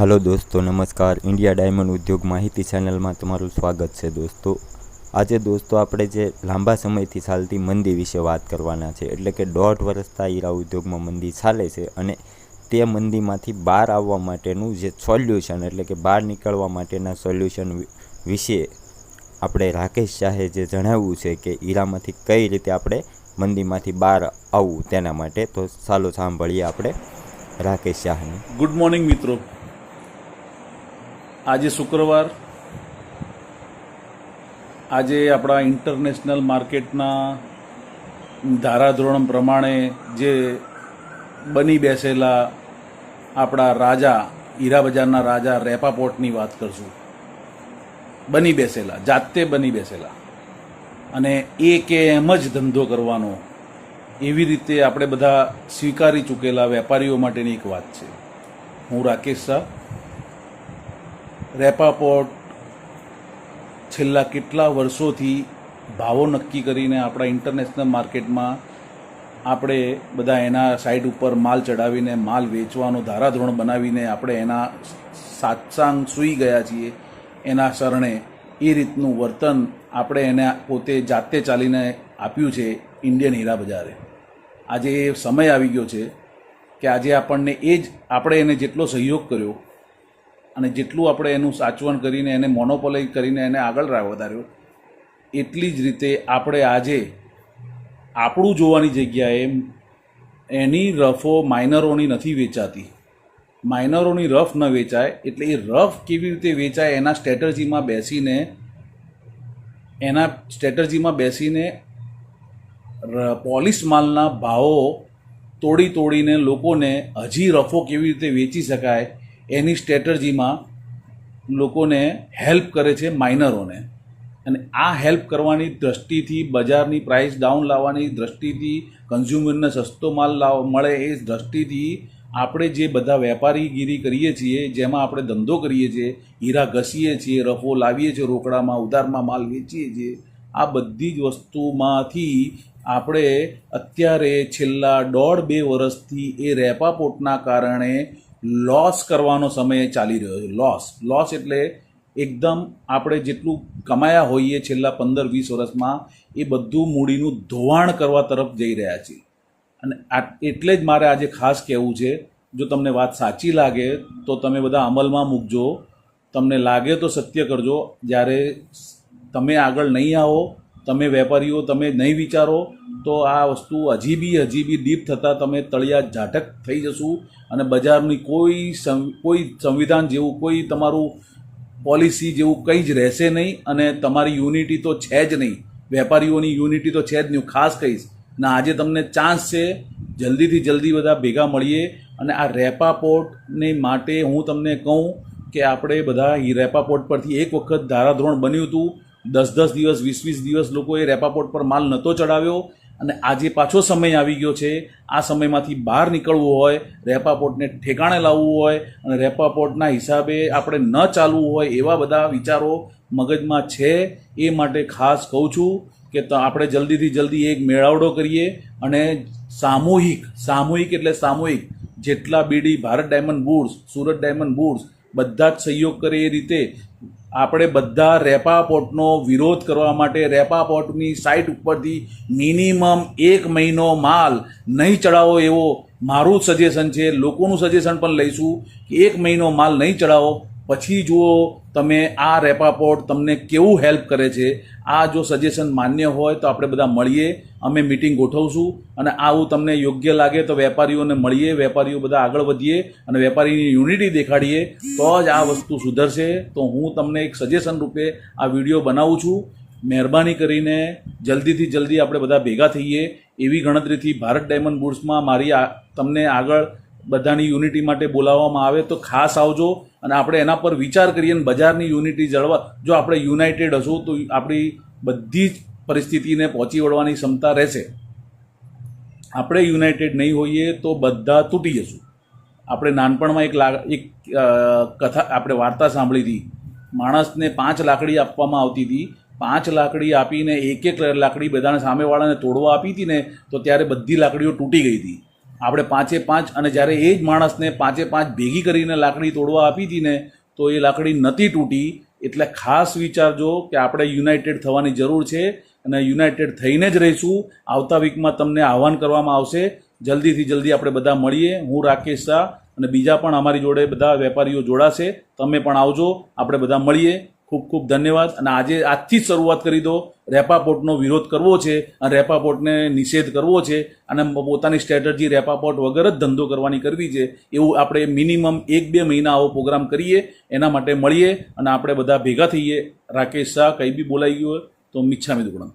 હાલો દોસ્તો, નમસ્કાર. India diamond ઉદ્યોગ માહિતી ચેનલમાં તમારું સ્વાગત છે દોસ્તો. આજે દોસ્તો આપણે જે લાંબા સમયથી ચાલતી મંદી વિશે વાત કરવાના છે, એટલે કે દોઢ વર્ષતા હીરા ઉદ્યોગમાં મંદી ચાલે છે અને તે મંદીમાંથી બહાર આવવા માટેનું જે સોલ્યુશન, એટલે કે બહાર નીકળવા માટેના સોલ્યુશન વિશે આપણે રાકેશ શાહે જે જણાવ્યું છે કે હીરામાંથી કઈ રીતે આપણે મંદીમાંથી બહાર આવવું તેના માટે, તો ચાલો સાંભળીએ આપણે રાકેશ શાહને. ગુડ મોર્નિંગ મિત્રો. આજે શુક્રવાર. આજે આપણા ઇન્ટરનેશનલ માર્કેટના ધારાધોરણ પ્રમાણે જે બની બેસેલા આપણા રાજા હીરા બજારના રાજા રેપાપોર્ટની વાત કરશું. બની બેસેલા, જાતે બની બેસેલા. અને એ કે એમ જ ધંધો કરવાનો. એવી રીતે આપણે બધા સ્વીકારી ચૂકેલા વેપારીઓ માટેની એક વાત છે. હું રાકેશ શાહ રેપાપોર્ટ છેલ્લા કેટલા વર્ષોથી ભાવો નક્કી કરીને આપણા ઇન્ટરનેશનલ માર્કેટમાં આપણે બધા એના સાઈડ ઉપર માલ ચડાવીને માલ વેચવાનો ધારાધોરણ બનાવીને આપણે એના સાત્સાંગ સૂઈ ગયા છીએ. એના શરણે એ રીતનું વર્તન આપણે એને પોતે જાતે ચાલીને આપ્યું છે ઇન્ડિયન હીરા બજારે. આજે એ સમય આવી ગયો છે કે આજે આપણને એ જ, આપણે એને જેટલો સહયોગ કર્યો અને જેટલું આપણે એનું સાચવણ કરીને, એને મોનોપોલાઇઝ કરીને એને આગળ વધાર્યો, એટલી જ રીતે આપણે આજે આપણું જોવાની જગ્યાએ એની રફો માઇનરોની નથી વેચાતી. માઇનરોની રફ ન વેચાય, એટલે એ રફ કેવી રીતે વેચાય એના સ્ટ્રેટર્જીમાં બેસીને, એના સ્ટ્રેટર્જીમાં બેસીને પોલિશ માલના ભાવો તોડી તોડીને લોકોને હજી રફો કેવી રીતે વેચી શકાય એની સ્ટ્રેટર્જીમાં લોકોને હેલ્પ કરે છે માઇનરોને. અને આ હેલ્પ કરવાની દ્રષ્ટિથી બજારની પ્રાઇસ ડાઉન લાવવાની દ્રષ્ટિથી કન્ઝ્યુમરને સસ્તો માલ લાવ, મળે એ દ્રષ્ટિથી આપણે જે બધા વેપારીગીરી કરીએ છીએ, જેમાં આપણે ધંધો કરીએ છીએ, હીરા ઘસીએ છીએ, રફો લાવીએ છીએ, રોકડામાં, ઉધારમાં માલ વેચીએ છીએ, આ બધી જ વસ્તુમાંથી આપણે અત્યારે છેલ્લા દોઢ બે વર્ષથી એ રેપાપોટના કારણે લોસ કરવાનો સમય ચાલી રહ્યો છે. લોસ લોસ એટલે એકદમ આપણે જેટલું કમાયા હોઈએ છેલ્લા પંદર વીસ વર્ષમાં, એ બધું મૂડીનું ધોવાણ કરવા તરફ જઈ રહ્યા છીએ. અને આ એટલે જ મારે આજે ખાસ કહેવું છે, જો તમને વાત સાચી લાગે, તો તમે બધા અમલમાં મૂકજો. તમને લાગે તો સત્ય કરજો. જ્યારે તમે આગળ નહીં આવો, તમે વેપારીઓ, તમે નહીં વિચારો તો આ વસ્તુ હજી બી હજી બી ડીપ થતાં તમે તળિયા ઝાટક થઈ જશું અને બજારની કોઈ કોઈ સંવિધાન જેવું, કોઈ તમારું પોલિસી જેવું કંઈ જ રહેશે નહીં અને તમારી યુનિટી તો છે જ નહીં. વેપારીઓની યુનિટી તો છે જ નહીં. ખાસ કહીશ. ને આજે તમને ચાન્સ છે, જલ્દીથી જલ્દી બધા ભેગા મળીએ અને આ રેપાપોર્ટને માટે હું તમને કહું કે આપણે બધા રેપાપોર્ટ પરથી એક વખત ધારાધોરણ બન્યું હતું. દસ દસ દિવસ, વીસ વીસ દિવસ લોકોએ રેપાપોર્ટ પર માલ નહોતો ચડાવ્યો. અને આજે પાછો સમય આવી ગયો છે, આ સમયમાંથી બહાર નીકળવું હોય રેપાપોર્ટને ઠેકાણે લાવવું હોય અને રેપાપોર્ટના હિસાબે આપણે ન ચાલવું હોય એવા બધા વિચારો મગજમાં છે, એ માટે ખાસ કહું છું કે તો આપણે જલ્દીથી જલ્દી એક મેળાવડો કરીએ અને સામૂહિક સામૂહિક એટલે સામૂહિક, જેટલા BD Bharat diamond bourse Surat diamond bourse બધા જ સહયોગ કરે એ રીતે આપણે બધા રેપાપોર્ટનો વિરોધ કરવા માટે રેપાપોર્ટની સાઇટ ઉપરથી મિનિમમ એક મહિનો માલ નહીં ચડાવો એવો મારું સજેશન છે. લોકોનું સજેશન પણ લઈશું કે એક મહિનો માલ નહીં ચડાવો. પછી જુઓ, તમે આ રેપાપોર્ટ તમને કેવું હેલ્પ કરે છે? આ જો સજેશન માન્ય હોય તો આપણે બધા મળીએ, અમે મિટિંગ ગોઠવશું અને આવું તમને યોગ્ય લાગે તો વેપારીઓને મળીએ, વેપારીઓ બધા આગળ વધીએ અને વેપારીની યુનિટી દેખાડીએ, તો જ આ વસ્તુ સુધરશે. તો હું તમને એક સજેશન રૂપે આ વીડિયો બનાવું છું. મહેરબાની કરીને જલ્દીથી જલ્દી આપણે બધા ભેગા થઈએ. એવી ગણતરીથી ભારત ડાયમંડ બુડ્સમાં મારી તમને આગળ બધાની યુનિટી માટે બોલાવવામાં આવે તો ખાસ આવજો. અને આપણે એના પર વિચાર કરીએ અને બજારની યુનિટી જળવા, જો આપણે યુનાઇટેડ હશું તો આપણી બધી જ પરિસ્થિતિને પહોંચી વળવાની ક્ષમતા રહેશે. આપણે યુનાઇટેડ નહીં હોઈએ તો બધા તૂટી જશું. આપણે નાનપણમાં એક લા એક કથા આપણે વાર્તા સાંભળી હતી. માણસને પાંચ લાકડી આપવામાં આવતી હતી. પાંચ લાકડી આપીને એક એક લાકડી બધાને સામેવાળાને તોડવા આપી હતી ને, તો ત્યારે બધી લાકડીઓ તૂટી ગઈ હતી. આપણે પાંચે પાંચ અને જ્યારે એ જ માણસને પાંચે પાંચ ભેગી કરીને લાકડી તોડવા આપી હતી ને, તો એ લાકડી નહોતી તૂટી. એટલે ખાસ વિચારજો કે આપણે યુનાઇટેડ થવાની જરૂર છે અને યુનાઇટેડ થઈને જ રહીશું. આવતા વીકમાં તમને આહવાન કરવામાં આવશે. જલ્દીથી જલ્દી આપણે બધા મળીએ. હું રાકેશ શાહ અને બીજા પણ અમારી જોડે બધા વેપારીઓ જોડાશે. તમે પણ આવજો. આપણે બધા મળીએ. ખૂબ ખૂબ ધન્યવાદ. અને આજે આજથી જ શરૂઆત કરી દો. રેપાપોર્ટનો વિરોધ કરવો છે અને રેપાપોર્ટને નિષેધ કરવો છે અને પોતાની સ્ટ્રેટજી રેપાપોર્ટ વગર જ ધંધો કરવાની કરવી છે એવું આપણે મિનિમમ એક બે મહિના આવો પ્રોગ્રામ કરીએ. એના માટે મળીએ અને આપણે બધા ભેગા થઈએ. રાકેશ શાહ કંઈ બી બોલાઈ ગયું હોય તો મિચ્છામી દુકડમ